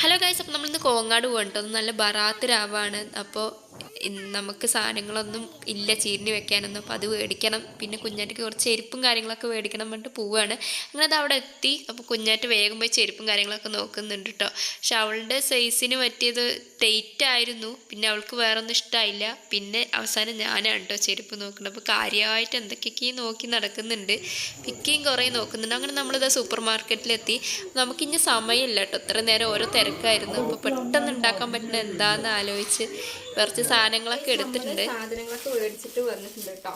Hello guys അപ്പോൾ നമ്മളിന്ന് കോങ്ങാട് പോകണ്ടോ നല്ല ബറാത്ത് രാവാണ്. അപ്പോൾ നമുക്ക് സാധനങ്ങളൊന്നും ഇല്ല ചീരിന് വെക്കാനൊന്നും. അപ്പോൾ അത് മേടിക്കണം പിന്നെ കുഞ്ഞാറ്റയ്ക്ക് കുറച്ച് ചെരുപ്പും കാര്യങ്ങളൊക്കെ മേടിക്കണം പറഞ്ഞിട്ട് പോവുകയാണ് അങ്ങനെ അത് അവിടെ എത്തി. അപ്പോൾ കുഞ്ഞാറ്റ് വേഗം പോയി ചെരുപ്പും കാര്യങ്ങളൊക്കെ നോക്കുന്നുണ്ട് കേട്ടോ പക്ഷെ അവളുടെ സൈസിന് പറ്റിയത് ആയിരുന്നു. പിന്നെ അവൾക്ക് വേറെ ഒന്നും ഇഷ്ടമായില്ല പിന്നെ അവസാനം ഞാനാണ് കേട്ടോ ചെരുപ്പ് നോക്കുന്നത്. അപ്പോൾ കാര്യമായിട്ട് എന്തൊക്കെയൊക്കെയും നോക്കി നടക്കുന്നുണ്ട്. പിക്കെയും കുറേ നോക്കുന്നുണ്ട്. അങ്ങനെ നമ്മളിതാ സൂപ്പർ മാർക്കറ്റിലെത്തി നമുക്കിനി സമയമില്ല കേട്ടോ ഇത്ര നേരം ഓരോ തിരക്കായിരുന്നു. അപ്പോൾ പെട്ടെന്ന് ഉണ്ടാക്കാൻ പറ്റുന്ന എന്താണെന്ന് ആലോചിച്ച് കുറച്ച് സാധനങ്ങളൊക്കെ എടുത്തിട്ടുണ്ട്. സാധനങ്ങളൊക്കെ മേടിച്ചിട്ട് വന്നിട്ടുണ്ട് കേട്ടോ.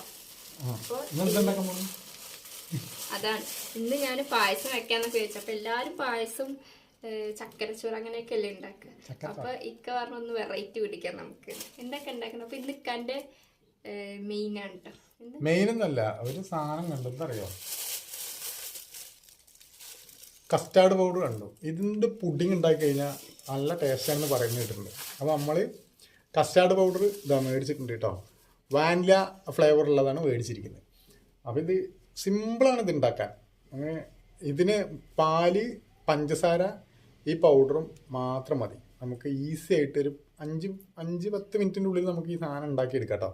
അതാണ്. ഇന്ന് ഞാൻ പായസം വെക്കാന്നൊക്കെ ചോദിച്ചു അപ്പൊ എല്ലാരും പായസം ചക്കരച്ചോറ് അങ്ങനെയൊക്കെ അല്ലേ ഉണ്ടാക്കുക അപ്പൊ ഇക്ക പറഞ്ഞ ഒന്ന് വെറൈറ്റി പിടിക്കാം നമുക്ക്. എന്തൊക്കെ ഉണ്ടാക്കണം? അപ്പൊ ഇന്ന് ഇക്കാന്റെ മെയിൻ ആണ് കേട്ടോ. മെയിൻ ഒന്നല്ല ഒരു സാധനം കണ്ടു. എന്തറിയോ കസ്റ്റാർഡ് പൗഡർ കണ്ടു. ഇതിന്റെ പുഡിങ് ഉണ്ടാക്കി കഴിഞ്ഞാൽ നല്ല ടേസ്റ്റാണെന്ന് പറയുന്നത് കേട്ടിട്ടുണ്ട്. അപ്പോൾ നമ്മൾ കസ്റ്റാർഡ് പൗഡർ ഇതാ മേടിച്ചിട്ടുണ്ട് കേട്ടോ. വാനില ഫ്ലേവർ ഉള്ളതാണ് മേടിച്ചിരിക്കുന്നത്. അപ്പോൾ ഇത് സിമ്പിളാണ് ഇത് ഉണ്ടാക്കാൻ. ഇതിന് പാൽ പഞ്ചസാര ഈ പൗഡറും മാത്രം മതി. നമുക്ക് ഈസി ആയിട്ട് ഒരു അഞ്ച് അഞ്ച് പത്ത് മിനിറ്റിന്റെ ഉള്ളിൽ നമുക്ക് ഈ സാധനം ഉണ്ടാക്കിയെടുക്കാം കേട്ടോ.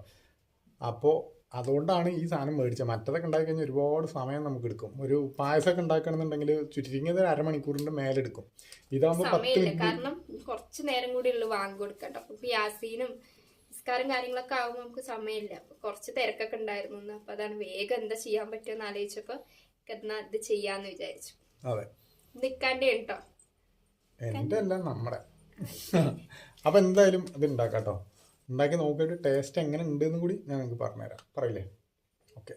അപ്പോൾ അതുകൊണ്ടാണ് ഈ സാധനം മേടിച്ചത്. മറ്റതൊക്കെ ഉണ്ടാക്കി കഴിഞ്ഞാൽ ഒരുപാട് സമയം നമുക്ക് എടുക്കും ഒരു പായസമൊക്കെ ഉണ്ടാക്കണമെന്നുണ്ടെങ്കിൽ ചുരുങ്ങിയത് ഒരു അരമണിക്കൂറിന്റെ മേലെടുക്കും. ഇതാകുമ്പോൾ പത്ത് കാരണം കുറച്ച് നേരം കൂടി ഉള്ളു വാങ്ങി കൊടുക്കട്ടോ അപ്പൊ യാസീനും നിസ്കാരം കാര്യങ്ങളൊക്കെ ആകുമ്പോൾ നമുക്ക് സമയമില്ല. അപ്പൊ കുറച്ച് തിരക്കൊക്കെ ഉണ്ടായിരുന്നു. അപ്പൊ അതാണ് വേഗം എന്താ ചെയ്യാൻ പറ്റുമെന്ന് ആലോചിച്ചപ്പോ എന്നാ ഇത് ചെയ്യാന്ന് വിചാരിച്ചു. അതെ. നിക്കാന്റെ ഉണ്ടോ? എന്റെ അല്ല നമ്മുടെ. അപ്പോൾ എന്തായാലും ഇത് ഉണ്ടാക്കാം കേട്ടോ. ഉണ്ടാക്കി നോക്കിയിട്ട് ടേസ്റ്റ് എങ്ങനെ ഉണ്ടെന്ന് കൂടി ഞാൻ നിങ്ങൾക്ക് പറഞ്ഞുതരാം. പറയില്ലേ? ഓക്കെ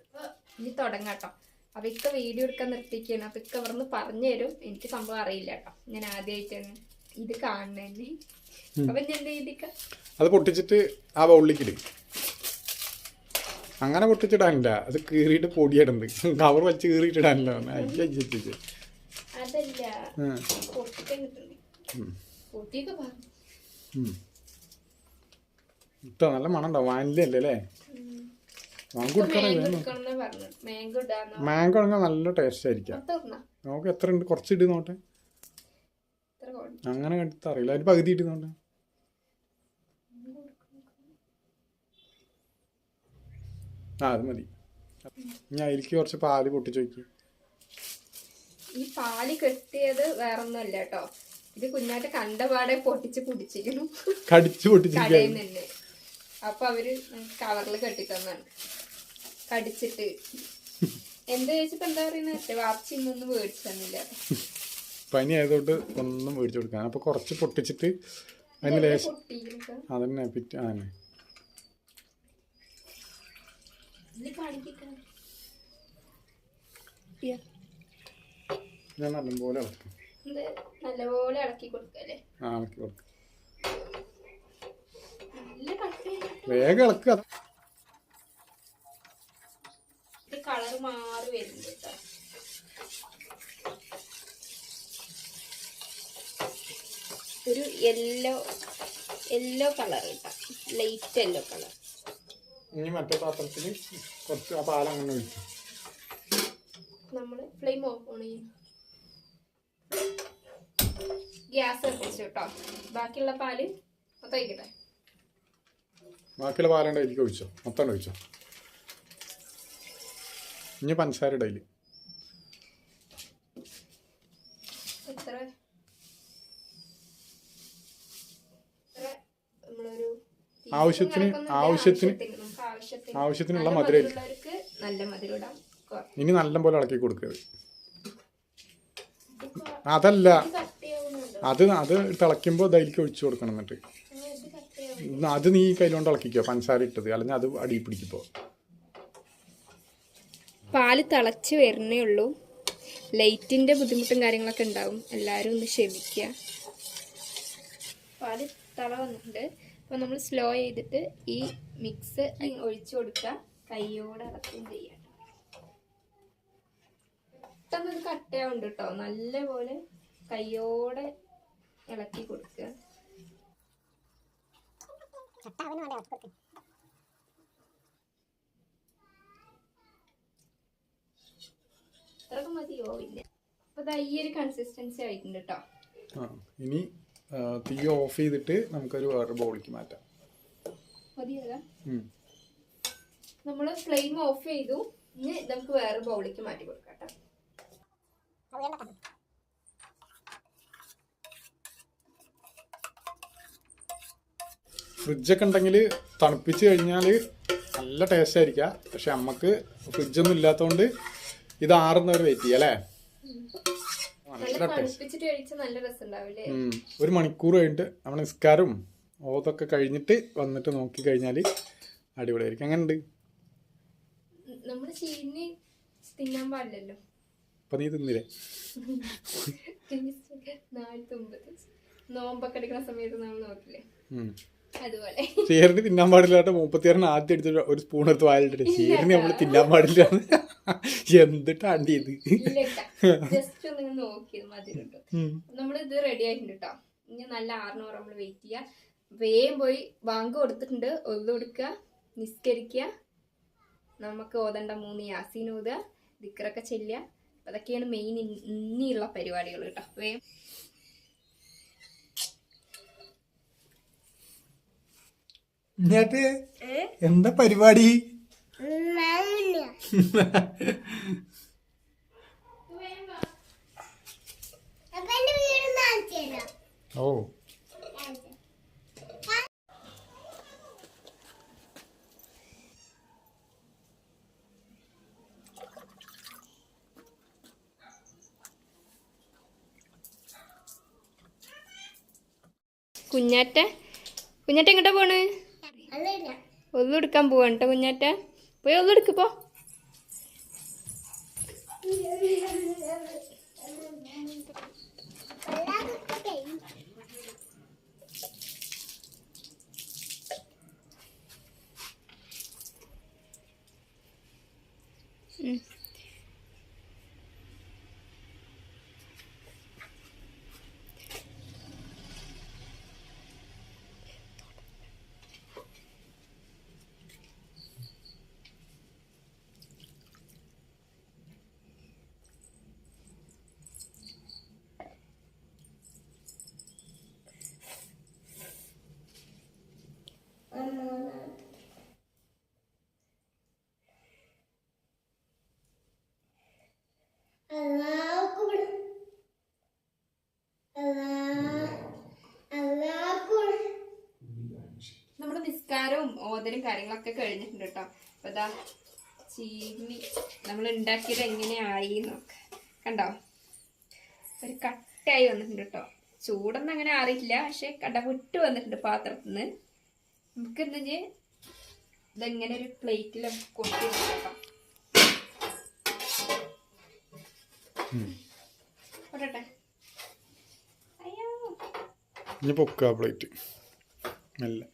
ഇനി തുടങ്ങാട്ടോ അപ്പൊ ഇക്ക വീഡിയോ എടുക്കാൻ നിർത്തിക്കാണ് അപ്പൊ ഇക്ക ഇവിടുന്ന് പറഞ്ഞു തരും എനിക്ക് സംഭവം അറിയില്ല കേട്ടോ. ഞാൻ ആദ്യമായിട്ടാണ് ഇത് കാണുന്നതന്നെ. അപ്പൊ ഞാൻ എന്ത് ചെയ്തിക്ക? അത് പൊട്ടിച്ചിട്ട് ആ ബൗളിലേക്കിട് അങ്ങനെ പൊട്ടിച്ചിടാനില്ല. അത് കീറിയിട്ട് പൊടിയിടുന്നത്. കവർ വെച്ച് കീറിയിട്ടിടാനില്ല. അയ്യോ അയ്യോ അതല്ല. പൊട്ടിക്കാൻ കിട്ടണ്ടേ പൊട്ടിയൊക്കെ പറഞ്ഞു. ഇട്ടോ നല്ല മണുണ്ടോ വാനിലല്ലേ വാനില അല്ലേ അല്ലേ? മാംഗോ മാംഗോ ആണെങ്കിൽ നല്ല ടേസ്റ്റ് ആയിരിക്കാം. നമുക്ക് എത്ര ഉണ്ട്? കുറച്ച് ഇട്ട് നോട്ടെ. അങ്ങനെ കണ്ടിട്ട് അറിയില്ല. അതിന് പകുതി ഇട്ട് നോട്ടെ. ആ അത് മതി. ഞാൻ അതിലേക്ക് കുറച്ച് പാൽ പൊട്ടിച്ചു വയ്ക്കും ഈ പാൽ കെട്ടിയത് വേറൊന്നുമല്ല കേട്ടോ. ഇത് കുഞ്ഞായിട്ട് കണ്ടപാടെ പൊട്ടിച്ച് കുടിച്ചിരുന്നു കടിച്ചു പൊട്ടിച്ചിരിക്കുക കടയിൽ നിന്ന് അപ്പൊ അവർ കവറിൽ കെട്ടി തന്നാണ് കടിച്ചിട്ട്. എന്താ ചോദിച്ചപ്പോ എന്താ പറയുന്നത് വാർച്ച ഇന്നൊന്നും മേടിച്ചു തന്നില്ല. പനി ആയതുകൊണ്ട് ഒന്നും മേടിച്ചു കൊടുക്കാൻ. അപ്പോൾ കുറച്ച് പൊട്ടിച്ചിട്ട് അതിന് ലേശം. അതന്നെ പിറ്റ് ആ തന്നെ ഇത് കാണിക്കാൻ ഞാൻ നല്ലപോലെ ഇളക്കും. നല്ലപോലെ ഇളക്കി കൊടുക്കല്ലേ? ആ ഇളക്കി കൊടുക്കും നല്ല കട്ടിയാണ് വേഗം ഇളക്കുക ഇത് കളർ മാറി വരുന്നുണ്ട് കേട്ടോ. ഒരു യെല്ലോ യെല്ലോ കളർ കേട്ടോ. ലൈറ്റ് യെല്ലോ കളർ ഇനി മറ്റേ പാത്രത്തിൽ കുറച്ച് ആ പാൽ അങ്ങനെ ഒഴിക്കും നമ്മൾ ഫ്ലെയിം ഓഫ് ഓൺ ചെയ്യും. ഗ്യാസ് കത്തിച്ചു കേട്ടോ. ബാക്കിയുള്ള പാൽ മൊത്തം ഒഴിക്കട്ടെ. ബാക്കിയുള്ള പാലണ്ട ഇതിലേക്ക് ഒഴിച്ചോ. മൊത്തം ഒഴിച്ചോ. ഇനി പഞ്ചസാര നമ്മളൊരു ആവശ്യത്തിന്. ആവശ്യത്തിന് ആവശ്യത്തിന് ആവശ്യത്തിനുള്ള മധുര ഇനി നല്ല പോലെ ഇളക്കി കൊടുക്കുക അതല്ല. അത് അത് തിളയ്ക്കുമ്പോൾ ഇതിലേക്ക് ഒഴിച്ചു കൊടുക്കണം എന്നിട്ട് ആ, ഇത് കട്ടിയാവും ഇന്ന് അത് നീ കയ്യിലോണ്ട് ഇളക്കിക്കോ പഞ്ചസാര ഇട്ടത് അല്ലെങ്കിൽ അത് അടി പിടിക്കിപ്പോ പാൽ തിളച്ച് വരണേ ഉള്ളൂ. ലൈറ്റിന്റെ ബുദ്ധിമുട്ടും കാര്യങ്ങളൊക്കെ ഉണ്ടാവും. എല്ലാരും ഒന്ന് ക്ഷമിക്കുക. പാൽ തള വന്നിട്ടുണ്ട്. അപ്പോൾ നമ്മൾ സ്ലോ ചെയ്തിട്ട് ഈ മിക്സ് ഒഴിച്ചു കൊടുക്കുക. കൈയോടെ ഇളക്കുകയും ചെയ്യാം. പെട്ടെന്ന് ഇത് കട്ടയാവുണ്ട് കേട്ടോ നല്ലപോലെ കൈയോടെ ഇളക്കി കൊടുക്കുക. ഇത്രയൊക്കെ മതിയോ ഇല്ല. അപ്പൊ ദാ ഈ ഒരു കൺസിസ്റ്റൻസി ആയിട്ടുണ്ട് കേട്ടോ ആ ഇനി തീ ഓഫ് ചെയ്തിട്ട് നമുക്കൊരു വേറെ ബൗളിക്ക് മാറ്റാം. നമ്മൾ ഫ്ലെയിം ഓഫ് ചെയ്തു. ഇനി നമുക്ക് വേറെ ബൗളിലേക്ക് മാറ്റി കൊടുക്കാം കേട്ടോ ഫ്രിഡ്ജൊക്കെ ഉണ്ടെങ്കിൽ തണുപ്പിച്ച് കഴിഞ്ഞാൽ നല്ല ടേസ്റ്റ് ആയിരിക്കാം പക്ഷെ നമുക്ക് ഫ്രിഡ്ജൊന്നും ഇല്ലാത്തതുകൊണ്ട് ഇത് ആറുന്നവർ വെയിറ്റ് ചെയ്യാം അല്ലേ? നല്ല ടേസ്റ്റ്. ഒരു മണിക്കൂർ കഴിഞ്ഞിട്ട് നമ്മൾ നിസ്കാരവും ഓതൊക്കെ കഴിഞ്ഞിട്ട് വന്നിട്ട് നോക്കി കഴിഞ്ഞാൽ അടിപൊളിയായിരിക്കും. അങ്ങനെ ഉണ്ട് അപ്പം നീ തിന്നില്ലേ? നോമ്പൊക്കെ എടുക്കുന്ന സമയത്ത് നമ്മൾ നോക്കില്ലേ? അതുപോലെ. തിന്നാൻ പാടില്ലാട്ട് മുപ്പത്തിയാറിന് ആദ്യം എടുത്തിട്ട് ഒരു സ്പൂൺ എടുത്ത് വായിലിട്ട് ചേർന്ന് നമ്മൾ തിന്നാൻ പാടില്ല എന്തിട്ടാണ്ടി ഇത്? ഇത് റെഡി ആയിട്ടുണ്ട് കേട്ടോ. ഇനി നല്ല ആറിനോറ് നമ്മൾ വെയിറ്റ് ചെയ്യുക വേഗം പോയി ബാങ്ക് കൊടുത്തിട്ടുണ്ട്. ഒന്ന് കൊടുക്കുക. നിസ്കരിക്കുക. നമുക്ക് ഓതണ്ട മൂന്ന് യാസീൻ ഓതുക. ദിക്കറൊക്കെ ചെല്ലുക. അതൊക്കെയാണ് മെയിൻ ഇനിയുള്ള പരിപാടികൾ കേട്ടോ. വേഗം. എന്നിട്ട് എന്താ പരിപാടി? ഓ. കുഞ്ഞാറ്റ. കുഞ്ഞാറ്റ എങ്ങോട്ടാ പോണ്? ഒന്നു എടുക്കാൻ പോവാണ് കുഞ്ഞാറ്റ പോയി ഒന്നും എടുക്ക് പോ. നമ്മുടെ ഓതലും കാര്യങ്ങളൊക്കെ കഴിഞ്ഞിട്ടുണ്ട് കേട്ടോ. അപ്പൊ ഇതാ ചീനി നമ്മൾ ഉണ്ടാക്കിയത് എങ്ങനെയായി നോക്ക കണ്ടോ? ഒരു കട്ടയായി വന്നിട്ടുണ്ട് കേട്ടോ. ചൂടൊന്നും അങ്ങനെ അറിയില്ല പക്ഷെ കണ്ട വിട്ട് വന്നിട്ടുണ്ട് പാത്രത്തിൽ നിന്ന് നമുക്ക് എന്താ ഇതെങ്ങനെ ഒരു പ്ലേറ്റിൽ കൊണ്ടു കേട്ടോ കൊണ്ടട്ടെ അയ്യോ. ഇനി പൊക്കുക പ്ലേറ്റ്. ടണ്ടടേ.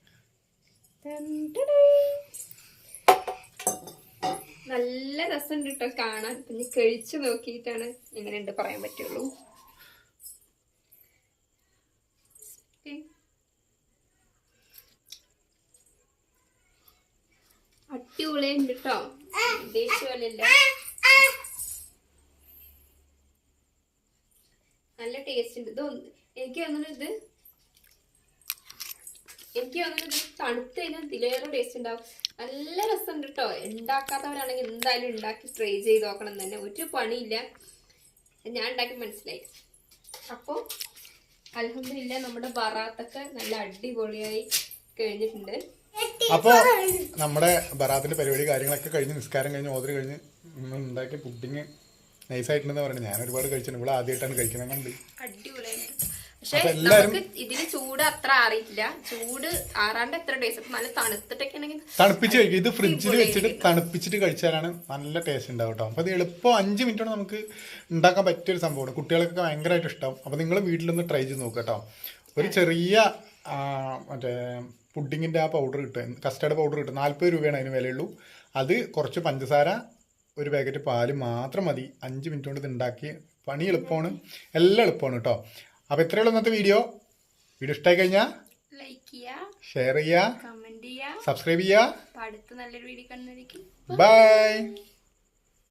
നല്ല രസമുണ്ട് കേട്ടോ കാണാൻ. പിന്നെ കഴിച്ചു നോക്കിയിട്ടാണ് എങ്ങനെയുണ്ട് പറയാൻ പറ്റുള്ളൂ. അടിപൊളിയുണ്ട് കേട്ടോ ഉദ്ദേശിച്ച നല്ല ടേസ്റ്റ് ഉണ്ട്. ഇത് എനിക്ക് തോന്നുന്നു ഇത് എനിക്ക് തോന്നുന്നു ഇത് തണുത്ത് കഴിഞ്ഞാൽ ഇതിലേറെ ടേസ്റ്റ് ഉണ്ടാവും. നല്ല രസമുണ്ട് കേട്ടോ ഉണ്ടാക്കാത്തവരാണെങ്കിൽ എന്തായാലും ഉണ്ടാക്കി ട്രൈ ചെയ്ത് നോക്കണം എന്ന് തന്നെ. ഒരു പണിയില്ല. ഞാൻ ഉണ്ടാക്കി മനസ്സിലായി. അപ്പോൾ അലഹമില്ല നമ്മുടെ ബറാത്തൊക്കെ നല്ല അടിപൊളിയായി കഴിഞ്ഞിട്ടുണ്ട്. അപ്പോൾ നമ്മുടെ ബറാത്തിന്റെ പരിപാടി കാര്യങ്ങളൊക്കെ കഴിഞ്ഞ് നിസ്കാരം കഴിഞ്ഞ് ഓതര് കഴിഞ്ഞ് നമ്മൾ ഉണ്ടാക്കിയ പുഡിങ് നൈസായിട്ടുണ്ടെന്ന് പറയുന്നത് ഞാൻ ഒരുപാട് കഴിച്ചിട്ടുണ്ട്. ഇവിടെ ആദ്യമായിട്ടാണ് കഴിക്കുന്നത്. കണ്ട് അടിപൊളിയായിട്ട്. പക്ഷെ അപ്പൊ നമുക്ക് ഇതിന് ചൂട് അത്ര അറിയില്ല ചൂട് ആറാണ്ട് എത്ര ടേസ്റ്റ് നല്ല തണുത്തിട്ടൊക്കെ തണുപ്പിച്ച് കഴിക്കും. ഇത് ഫ്രിഡ്ജിൽ വെച്ചിട്ട് തണുപ്പിച്ചിട്ട് കഴിച്ചാലാണ് നല്ല ടേസ്റ്റ് ഉണ്ടാവും കേട്ടോ അപ്പോൾ ഇത് എളുപ്പം അഞ്ച് മിനിറ്റ് കൊണ്ട് നമുക്ക് ഉണ്ടാക്കാൻ പറ്റിയൊരു സംഭവമാണ്. കുട്ടികൾക്കൊക്കെ ഭയങ്കരമായിട്ട് ഇഷ്ടം. അപ്പോൾ നിങ്ങൾ വീട്ടിലൊന്ന് ട്രൈ ചെയ്ത് നോക്കുക കേട്ടോ. ഒരു ചെറിയ മറ്റേ പുഡിങ്ങിന്റെ ആ പൗഡർ കിട്ടും. കസ്റ്റേർഡ് പൗഡർ കിട്ടും. നാൽപ്പത് രൂപയാണ് അതിന് വിലയുള്ളൂ. അത് കുറച്ച് പഞ്ചസാര ഒരു പാക്കറ്റ് പാൽ മാത്രം മതി. അഞ്ച് മിനിറ്റ് കൊണ്ട് ഇത് ഉണ്ടാക്കി പണി എളുപ്പമാണ്. എല്ലാം എളുപ്പമാണ് കേട്ടോ. അപ്പോൾ ഇത്രയുള്ള ഇന്നത്തെ വീഡിയോ വീഡിയോ ഇഷ്ടമായി കഴിഞ്ഞാൽ ലൈക്ക് ചെയ്യുക ഷെയർ ചെയ്യുക കമന്റ് ചെയ്യുക സബ്സ്ക്രൈബ് ചെയ്യുക അടുത്ത നല്ലൊരു വീഡിയോ കാണുന്നതായിരിക്കും ബൈ